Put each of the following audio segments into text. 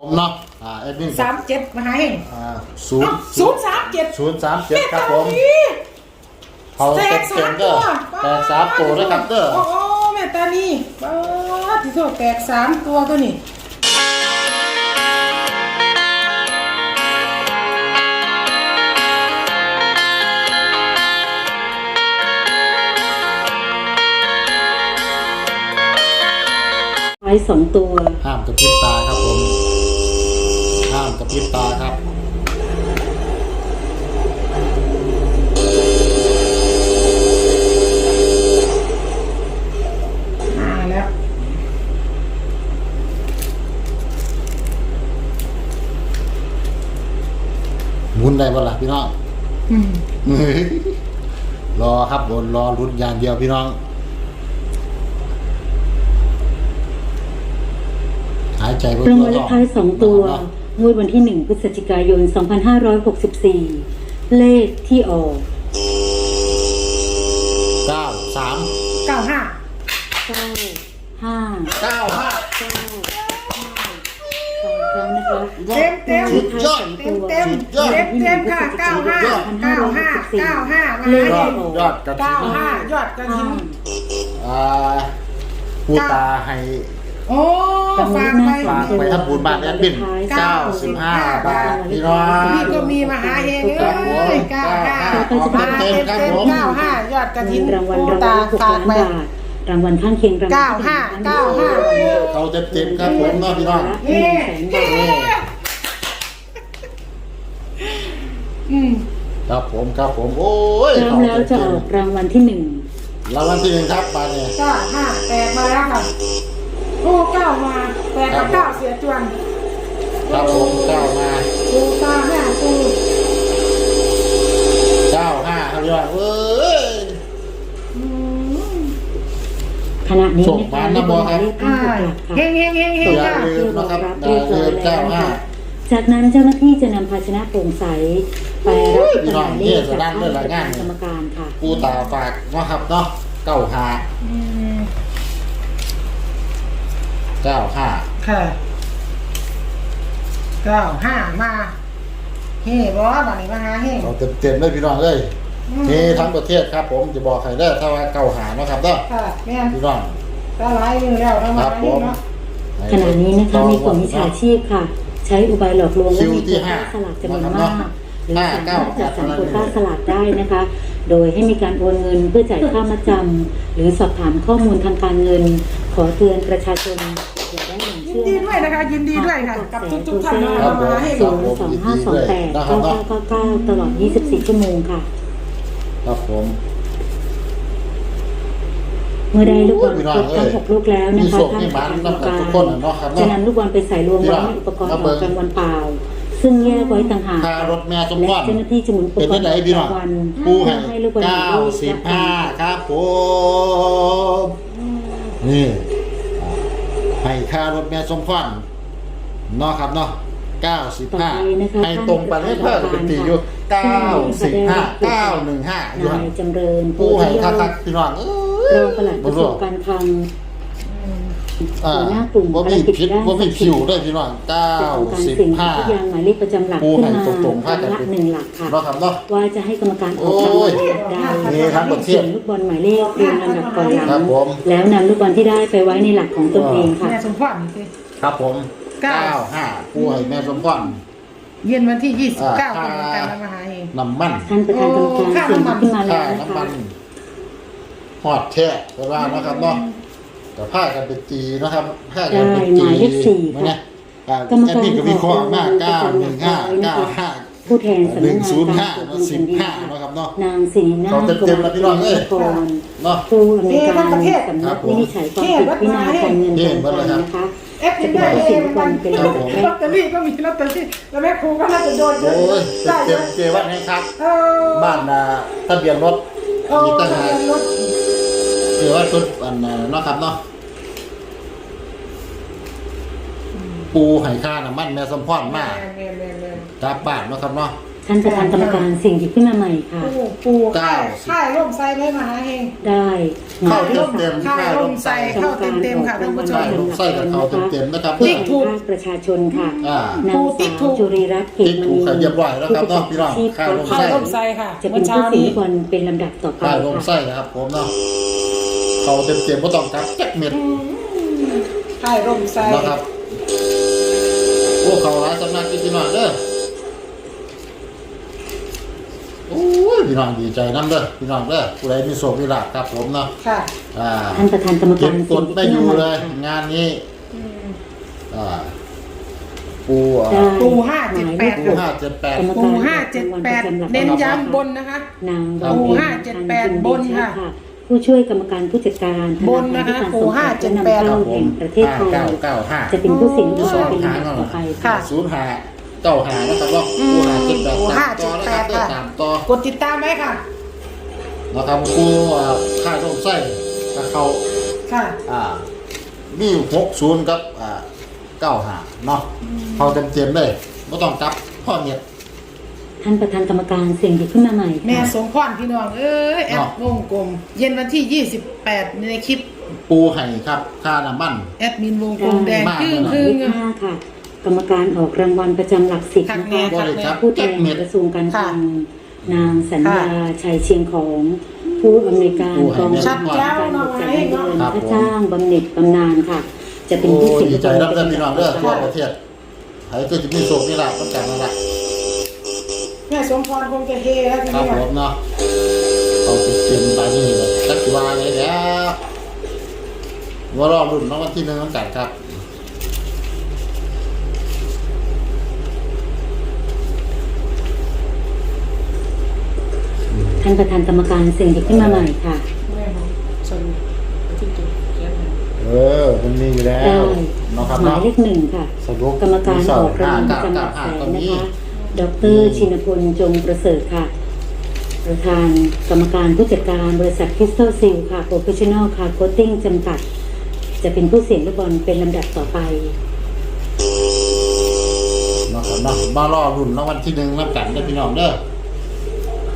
ผมเนาะอ่าแอดมินสามเจ็ดมหาเฮงอ่าศูนย์ศูนย์สามเจ็ดศูนย์สามเจ็ดครับผมเขาแตเต็กมสาเต็มมเด้ตัอวแตกสามตัวนะครับเด้อโอ้โหแม่ตานี่ป้าดที่โทษแตกสามตัวตัวนี้ท้ายสองตัวห้ามกระพริบตาครับผมห้าม กระพริบตาครับมาแล้วหมุนได้บ่ล่ะพี่น้องอืมรอครับบนรอลุ้นอย่างเดียวพี่น้อง หายใจไว้รางตัววัลเลต่ขอท้ายสองตัวเนาะ งวดวันที่หนึ่งพฤศจิกายน 2564 เลขที่ออก เก้าสามเก้าห้า9 5เก้าห้า9 5สองครั้งนะคะเต็มเต็มสุดยอด เต็มเต็มเต็มเต็มค่ะเก้าห้าเก้าห้าเก้าห้ามหายเฮอดงยอดกระเก้าถิ่นห้ายอดกระถิ่นอ่าผู้ตาให้ โอ้ฝากไป ฝากไปทำบุญบ้านแอดมิน95บาทพี่น้องนี่ก็มีมหาเฮงเอ้ยเก้าห้าออกมาเต็เต็มมๆครับเต็มผมเก้าห้ายอดกระถิ่นเงินรางวัลปูรางวัตาล6ฝาล้ากนไปบาทรางวัลข้างเคียงรางวัลเก้าห้าเก้าห้าเขาเต็มๆครับผมเนาะพี่น้องหนึ่งแสนบาทอืมครับผมครับผมโอ้ยพร้อมแล้วจะออกรางวัลที่หนึ่งรางวัลที่หนึ่งครับบาทเนี่ยเก้าห้าแตกมาแล้วค่ะ โอ้เก้ามาแตกกับเก้าเสียจวนครับผมเก้ามาปูตาห้าปูเก้าห้าครับพี่น้องเอ้ยอืมขณะนี้ส่งนะมาคะนะบอครับเลขอ่าที่ถูกหลักค่ะเฮงเฮงเฮงเฮงอย่าค่ะลืมนะครับอเรีย่ายบร้ลือยมแล้เก้าวนะห้าคะจากนั้นเจ้าหน้าที่จะนำภาชนะโปร่งใส ไปรับตำแหน่งเลขจากท่านประธานกรรมการค่ะผู้ตาฝากเนาะครับเนาะเก้าห้า อืม เก้าห้าค่ะเก้าห้ามาเฮ้บอสบันนี้มาหาเฮงเราเต็มๆเลยพี่น้องเลยอืมนี่ทั้งประเทศครับ ผมจะบอกใครได้อถ้าว่าเก้าหาเนาะครับเนาะค่ะแม่นพี่น้องก็ไล่มือแล้วแล้วคมารับหาผเฮงมเนาะขณะนี้นะคะมีกลุ่มมิจฉาชีพค่ะ ใช้อุบายหลอกลวงว่ามีโควต้าสลากจำนวนมาก หรือสามารถจัดสรรโควต้าสลากได้นะคะ โดยให้มีการโอนเงินเพื่อจ่ายค่ามัดจำหรือสอบถามข้อมูลทางการเงิน ขอเตือนประชาชนอ ย่าได้หลงยิเชื่นอดีด้วยนะคะ ยินดีด้วยค่ะ กับทุกทุกๆท่านนะครัคะบผม มาหาเฮงศูนย์สองห้าสองแปดเก้าเก้าเก้าเก้าตลอด 24 ชั่วโมงค่ะ ครับผม เมื่อได้ลูกบอลโอ้ยครบทั้งหกลูกแล้วนะคะมีท่านโชคมีหมานประธานกรรมการทุกคนน่ะเนาะครับเนาะจะนำลูกบอลไปใส่รวมไว้ในอุปกรณ์ออกรางวัลเปล่า ซึ่งแยกไว้ต่างหาก ค่ารถแม่สมพและรเจ้าหน้าที่จะหมุนอุปเป็นกรที่ณ์ไหนพี่น้องรางวัลปูให้ให้ลูกบอลเก้าสิบห้าครับผม นี่อ่าให้ค่ารถแม่สมพรเนาะครับเนาะเก้าสิบต่อห้าไปนะคะให้ตรงไปเลยเพื่อเป็นตีอยู่เก้าสิบห้าเก้าหนึ่งห้าอยู่นาหันยจำเริญปูให้ยคัอกดๆพี่น้องเอ้รอยงปลัดกระทรวงการคลัง อ่าหัวหน้ากลุ่มบ่มีผิดบ่มีผิวด้วยพี่น้องเก้าจะทำการสิบเสี่ยงห้าทุกอย่างหมายเลขประจำหลักปูขึ้นให้มาตรงๆครั้งพากัละนไปหนึ่งหลักค่ะเนาะครับเนาะว่าจะให้กรรมการออกรางวัลหลักใดนี่ทั้งประเทศเสี่ยงลูกบอลหมายเลขเรียงลำดับก่อนหลัครับงผมแล้วนำลูกบอลที่ได้ไปไว้ในหลักของตนเองค่ะแม่สมพรนี่สิครับผมเก้าเก้าห้าปูให้แม่สมพรเย็นวันที่ยี่สิบเก้าอ่าคนเหมือนกันแล้วมาหาเฮงน้ำมันท่านประธานกรรมการเสี่ยงขึ้นมาแล้ค่าวนะน้ำคะมันหอดแท้ไปว่านะครับเนาะ แต่ผ้ากันเป็นตีนะครับผ้ากันเป็นตีได้หมายเลขสี่ค่ะ นะอ่ากรรมแอดการมินก็วิเคราะห์มากออกเก้ารางหวันึ่ลงห้าหลัเก้ากไว้นะคะห้าผู้แทนสำหนันึ่กงงานศูนย์ห้าการตรวจสิเงิบนแผ่นดินห้าค่ะนะครับเนาะ นางศรีนาเขาเต็มๆแล้วพี่น้องเอ้ย กรเนาะ ผู้อำนวยการสำนักวินิจฉัยความผิดวินัยการเงินการคลังนะคะเอฟยังได้เฮงเหมือนกันลอตเตอรี่ก็มีลอตเตอรี่แล้วแม่ครูก็น่าจะโดนเยโอ้อะยได้เยเต็มอะเจวันให้ครับ เออบ้านอ่าทะเบียนรถโอ้มีตั้งทะหาเบียนรถ คือว่าชุดอันน่ะเนาะครับเนาะปูไห่ค่าน้ำมันแม่สมพรมาแม่แม่แม่กลับบ้านเนาะครับเนาะท่านประธานกรรมการสิ่งหยิบขึ้นมาใหม่ค่ะ ปูปูค่ายค่ายร่มไซไม่มาหาเฮงได้หมายเลขสามค่ายร่มไซเข้าเต็มเต็มๆค่ะท่านผู้ชใช่มลงไส้กับเขาเต็มๆนะครับผู้เนี่ยแทนภาคประชาชนค่ะอ่า นางสาวจุรีรัตน์เกติ๊ตกมถูกณีค่ะเรียบร้อยแล้วครับเนาะพี่น้องชีพค่ายลงค่ายร่มไซค่ะจะเป็เมื่นอเช้าผู้สิงนี้ บอลเป็นลำดับต่อไปค่ายลงค่ะไส้นะครับผมเนาะ เขาเต็มๆก็ต้องกลับแจ็คเม็ดค่ายร่มไซนะครับโอ้เขาร้ายสำนักจริงๆหน่อยเด้อโอ้ยพี่น้องดีใจน้ำเด้อพี่น้องเด้อผู้ใดมีโศกมีหลาภครับผมเนาะค่ะอ่าท่านประธานกรรมเก็บกดไม่อยู่เลย งานนี้อ่าปูอะปูห้าเจ็ดแปดปูห้าเจ็ดแปดปูห้าเจ็ดแปดเน้นย้ำบนนะคะปูห้าเจ็ดแปดบนค่ะ ผู้ช่วยกรรมการผู้จัดการบนนะคะธาารปูห้าเจ็ดแปดนำเข้าแห่งประเทศไทยเก้าเก้าห้าจะเป็นผู้สิงห์ที่สองเป็นหางลำดับเนาะต่อไปค่ะศูนย์ห้าเก้าห้านะครับว่าปูห้าเจ็ดแปดปูตาห้ามต่อเจ็นะดคแปรับดเด้อค่ะตามต่อกดติดตามไว้ค่ะนะครับปูอ่าค่ายลงไส้กับเขาค่ะอ่ามีหกศูนย์กับอ่าเก้าห้าเนาะเขาเต็มเต็มๆเลยไม่ต้องกลับพ่อเมีย ท่านประธานกรรมการเสียงหยิบขึ้นมาใหม่แม่ค่ะสงพรพี่น้องเอ้ยแอดวงกลม เย็นวันที่ 28 ในคลิป ปูไห่ครับค่าน้ำมัน แอดมินวงกลมแดงมากครึ่งเลยนะครึ่งเลขห้าค่ะ กรรมการออกรางวัลประจำหลักสิบค่ะนะแม่คะบริครับผู้แทเจ็ดนเม็ดกระทรวงการคลังนางสัญญาค่ะชัยเชียงของ ผู้อำนวยการผู้ให้กองแม่ชัดแจ้วการเนาะจัดไว้เงินเดือนครับค่าจ้างบำเหน็จบำนาญค่ะ จะเป็นโอ้ผู้สิงดีห์ใจรับเด้อพี่น้องเด้อทั่วค่ะประเทศไอ้ก็จะมีโศกนี่แหละต้องการนั่นแหละ แม่สมพรคงจะเฮแล้วทีครับนี้ผมเนาะเขาติดเต็มไปนี่เลยจักรวาลเลยแล้วว่ารอรุ่นน้องวันที่หนึ่งต้องการครับท่านประธานกรรมการเสียงหยิบขึ้นมาใหม่ค่ะ แม่ของสรุปที่จุดเขียนให้เออมันมีอยู่แล้ได้วเนาะครับหมายเนาะเลขหนึ่งค่ะ สรุปกรรมการออกรางวัลห้าประจำหเก้าลักแสเก้านก็นะมีคะ ดรชินพลจงประเสริฐค่ะ ประธานกรรมการผู้จัดการบริษัทคริสตัลซิลค่ะโปรเฟชชั่นอลค่ะโคตติ้งจำกัด จะเป็นผู้เสี่ยงลูกบอลเป็นลำดับต่อไปเนาะครับเนาะมารอรุ่นน้องวันที่หนึ่งน้ำกันเด้อพี่น้องเด้อ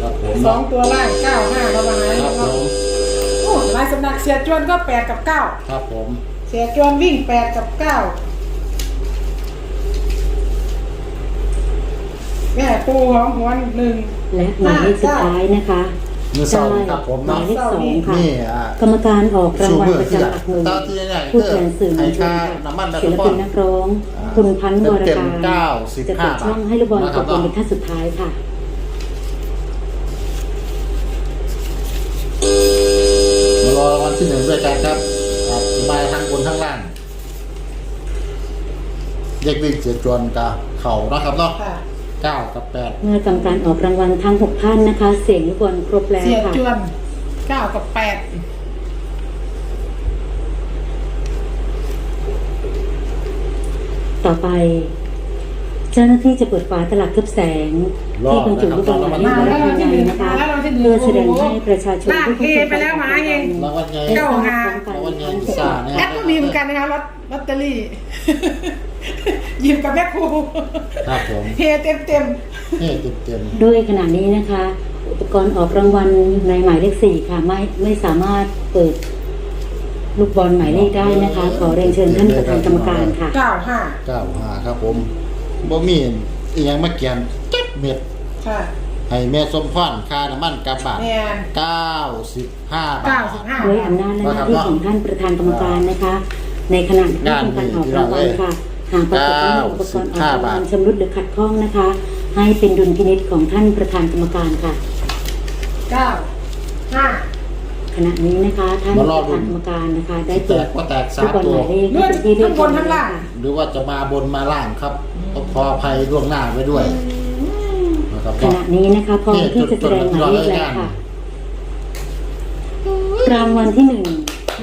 ครับผมสองตัวล่างเก้าห้าประมาณนี้ครับผเนาะมโอ้ลายสำนักเสียจวนก็แปดกับเก้าครับผมเสียจวนวิ่งแปดกับเก้า แม่ปูของหัวหนึ่งและหมายเลขสุดท้ายนะคะมือเสาร์ครับผมหมาเนาะยเลขสองค่ะ นี่อ่ากรรมการออกรางวัลชูมือประจำหลักหน่วยตามที่เนี่ยผู้แทนสื่อมวลชนให้ค่าค่ะน้ำมันแบบศิลปินนักร้อง อ่าคุณพันธ์วรเต็มการๆเก้าสิบจะห้าเปิดช่องให้ลูกบอลนะคตรับกลงเป็นท่านสุดท้ายค่ะมารอวันที่หนึ่งด้วยกันครับครับมาทั้งบนทั้งล่างเด็กวิ่งเสียจวนกับเข่านะครับเนาะค่ะ เก้ากับแปดเมื่อกรรมการออกรางวัลทั้งหกท่านนะคะ เสียงลูกบอลครบแล้วเสียค่ะ จวนเก้ากับแปดต่อไป เจ้าหน้าที่จะเปิดฝาตลับทึบแสง ที่บรรจุลูกบอลหมายเลขมาแล้วภายที่ในหนึ่งนะคะมาแล้วที่หนึ่งเพื่อแสดงให้ประชาชนลากผู้เทไปแล้วหมาเอง รางวัลไงเก้าหาพร้อมรางวัลกัไงนพิซซ่าเนี่ยแอปก็มีเหมือนกันนะคะลอตลอตเตอรี่ห ยิบกับแม่ครูครับผมเฮเต็มเต็มนี่เต็มเต็มด้วยขณะนี้นะคะ อุปกรณ์ออกรางวัลในหมายเลขสี่ค่ะ ไม่ไม่สามารถเปิดลูกบอลหมายเลขได้นะคะ ขอเรียนเชิญท่านประธานกรรมการค่ะ เก้าห้าเก้าห้าครับผมบ่มีอีหยังมาเกียนเจ็ดเม็ดค่ะให้แม่สมพรค่าน้ำมันกลับบาทแมนเก้าสิบห้าบาเก้าท สิบห้า ด้วยอำนาจและหน้าที่ของท่านประธานกรรมการนะคะ ในขณะที่ทำการออกรางวัลค่ะ หากปรากฏว่ามีอุปกรณ์ออกรางวัลชำรุดหรือขัดข้องนะคะ ให้เป็นดุลพินิจของท่านประธานกรรมการค่ะ เก้าห้าขณะนี้นะคะท่านประธานกรรมการนะคะ ได้แตเปิดกก็แตกสาลูกมบอลตัหว มายเลขให้เป็นที่เรียบร้อยแล้วค่ะหรือว่าจะมาบนมาล่างครับต้องขออภัยล่วงหน้าไว้ด้วยนะครับขณะนี้นะคะพร้อมที่จะแสดงหมายเลขแล้วค่ะรางวัลที่หนึ่ง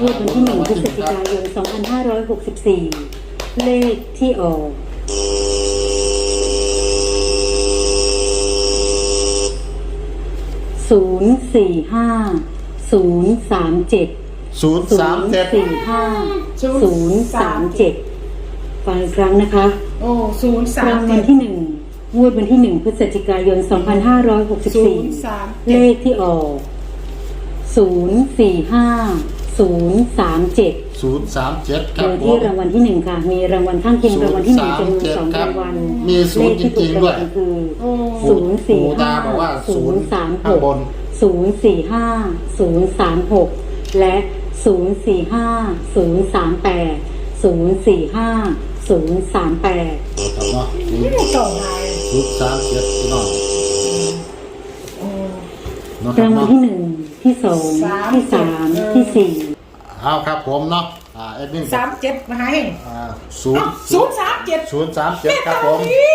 งวดวันที่หนึ่งพฤศจิกายน 2564 เลขที่ออก ศูนย์สี่ห้า ศูนย์สามเจ็ด ศูนย์ศูสามนย์เจ็ดสี่ห้า ศูนย์สามเจ็ดฟังอีกครั้งนะคะ โอ้ศูนย์สารามงวัเจ็ลด ที่หนึ่งงวดวันที่1พฤศจิกายนศูนย์2564สามเลขที่ออก 045 037ศูนย์สามเจ็ดคโดรับยผที่ม รางวัลที่หนึ่งค่ะ มีรางวัลข้างเคียงรางวัลที่หนึ่งจำนวนสองครับรางวัลมีศูเลนย์ขที่ถูกจริงๆรางด้วยวัลคือโอ้ศูนย์สี่ปู่ตาห้าบอกว่าศูนย์สามหข้างกบน ศูนย์สี่ห้าศูนย์สามหกและศูนย์สี่ห้าศูนย์สามแปดศูนย์สี่ห้าศูนย์สามแปด ครับเนาะเก่าหายศูนย์สามเจ็ดพี่น้องโอ้เนาะครัราบงวัลเนาะที่หนึ่ง ที่สองสามที่สามเออที่สี่เอาครับผมเนาะอ่าเอ็ดมินสามเจ็ดมหาเฮงอ่าศูนย์ศูนย์สามเจ็ดศูนย์สามเจ็ดครับผมแตานี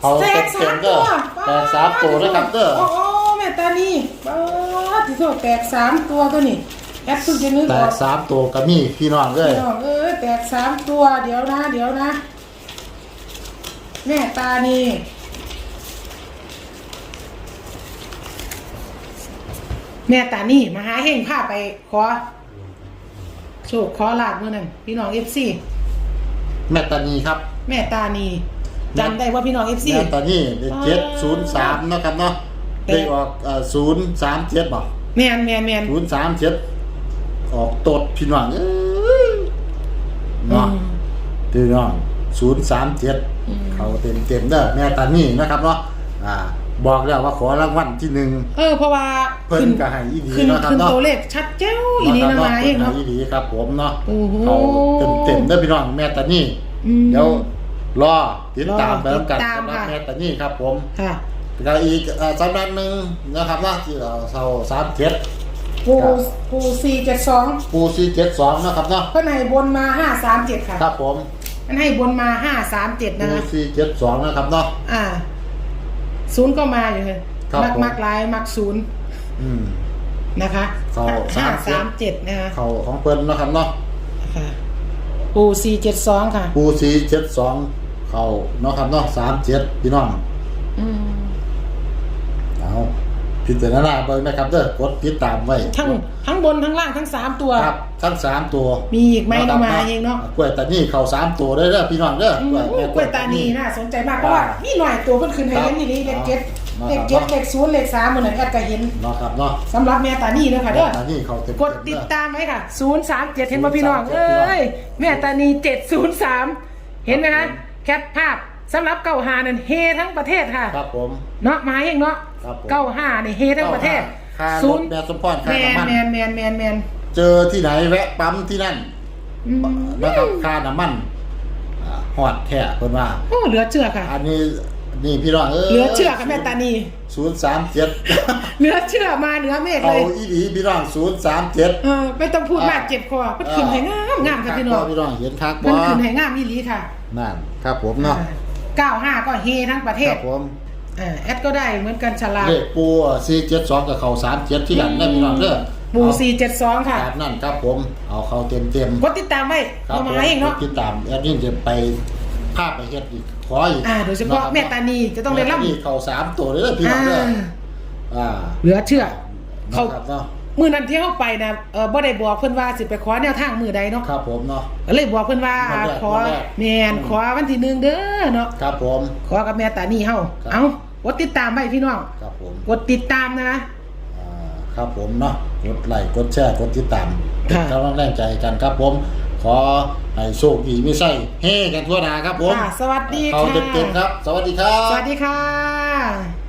เขาแตเต็กมสาเต็มมตัเด้อวแตกสามตัวด้วยครับเด้อโอ้โอ้แม่ตานีบ้าที่สุดแตกสามตัวตัวนี้แอปเพิ่งจะนึกแตออกกสามตัวก็มีพี่น้องเลย พี่น้องเออแตกสามตัวเดี๋ยวนะ เดี๋ยวนะ แม่ตานี แม่ตานี่มาหาเฮงพาไปขอโชคขอลาบเมื่อนั้นพี่น้องเอฟซีแม่ตานีครับแม่ตานีจำได้ว่าพี่น้องเอฟซี แม่ตานีเจ็ดศูนย์สามนาะครับเนาะแต่ได้ออกศูนย์สามเจ็ดบอกแมนแมนแมนศูนย์สามเจ็ดออกตดพี่น้องเอ้ยเนาะพี่น้องศูนย์สามเจ็ดเขาเต็มเต็มๆเด้อแม่ตานีนะครับเนาะอ่า บอกแล้วว่าขอรางวัลที่หนึ่งเออเพราะว่าเพิ่นขึ้นก็ให้อีดีขึ้นเนาะครับขึ้นเนาะตัวเลขชัดเจ้าอีนี้นะเนาะมาครับเองเนาะเนาะเพิ่นให้อีดีครับ ผมเนาะโอ้โหเขาเต็มเต็มๆเด้อพี่น้องแม่ตานีอืมเดี๋ยวรอติดตามไปรอแล้วกันติดตามสำหรับค่ะแม่ตานีครับ ผมค่ะแล้วอีกเอ่อสำนักหนึ่งนะครับว่าที่เราเสาสามเจ็ดปูครับปูสี่เจ็ดสองปูซีเจ็ดสองนะครับเนาะเพื่อนให้บนมาห้าสามเจ็ดค่ะ ครับผมมันให้บนมาห้าสามเจ็ดนะปูคะซีเจ็ดสองนะครับเนาะอ่า ศูนย์ก็มาอยู่เลยครับมักผม มักลายมักศูนย์อืม นะคะเข้าห้าสาสามมเจ็ดนะคะเขาของเพิ่นนะครับเนาะค่ะปูสี่เจ็ดสองค่ะ ปูซีเจ็ดสองเขาเนาะครับเนาะสามเจ็ดพี่น้อง อืมเอา พิจารณาเบิ่งนะครับเด้อกดติดตามไว้ทั้งทั้งบนทั้งล่างทั้งสามตัว ครับทั้งสามตัวมีอีกไหมนะคต้รัอบงมาเองเนาะกล้วยตานีเขาสามตัวได้เด้อพี่น้องเด้ออืมแม่กล้วยตานีน่าสนใจมากเพราะว่านี่หน่อยตัวเพิ่นขึ้นให้เห็นนี่นี่เลขเจ็ดครับเลขเจ็ดเลขศูนย์เลขสามเหมือนแอดก็เห็นเนาะครับเนาะสำหรับแม่ตานี่เด้อค่ะเด้อตานีเขาเต็มๆกดติดเด้อตามไว้ค่ะ037เห็นป่ะพี่น้อง037เอ้ยแม่ตานี703เห็นไหมคะแคปภาพ สำหรับเก้าหานั่นเฮทั้งประเทศค่ะครับผม เนาะมาเองเนาะครับผมเก้าห้านี่เฮทั้งประเทศค่ารศูถนย์แม่สมพรแมค่านน้ำมันแมนแมนแมนแมนเจอที่ไหนแวะปั๊มที่นั่นอืมนะครับค่าน้ำมันอ่าหอดแท้เพิ่นว่า โอ้เหลือเชื่อค่ะ อันนี้นี่พี่น้องเอ้ยเหลือเชื่อค่ะแม่ตานีศูนย์สามเจ็ดเหลือเชื่อมาเหนือเมฆเลเอายอีดีพี่น้องศูนย์สามเจ็ด เออไม่ต้องพูดมากเจ็บคอเพิ่นขึ้นให้งามงามค่ะพี่น้องพี่น้องเห็นคักบ่มันขึ้นให้งามอีหลีค่ะ นั่นครับผมเนาะเก้า ห้าก็เฮทั้งประเทคศรับผมอ่าแอดก็ได้เหมือนกันฉลาดเลขปูสี่เจ็ดสองกับเขาสามเจ็ดที่กันได้พี่น้องเด้อปูสี่เจ็ดสองค่ะตามนั่นครับผมเอาเขาเต็มเต็มกดติดตามไว้ครัเราบผมมาเองเนาะ ติดตามแอดมินจะไปภาพไปเฮ็ดอีกขออีกอ่าโดยเฉพาะนครับแม่ตานีจะต้องได้รับแม่ตานีเขาสามตัวเลยเด้อพี่น้องเด้ออ่า อ่า เหลือเชื่อ เขา นะครับเนาะ มือนั้นที่เข้าไปนะเออบ่ได้บอกเพิ่นว่าสิไปขอแนวทางมือใดเนาะครับผมเนาะ ก็เลยบอกเพิ่นว่าวันแรกขอวันแรก แม่นขอวันที่หนึ่งเด้อเนาะครับผม ขอกับแม่ตานีเฮาครับ เอากดติดตามไว้พี่น้องครับผมกดติดตามนะอ่าครับผมเนาะกดไลค์กดแชร์กดติดตามค่ะ กำลังแรงใจกันครับผม ขอให้โชคดีไม่ใช่เฮกันทั่วหน้าครับผมค่ะสวัสดีเขาค่ะเต็มๆครับ สวัสดีครับ สวัสดีค่ะ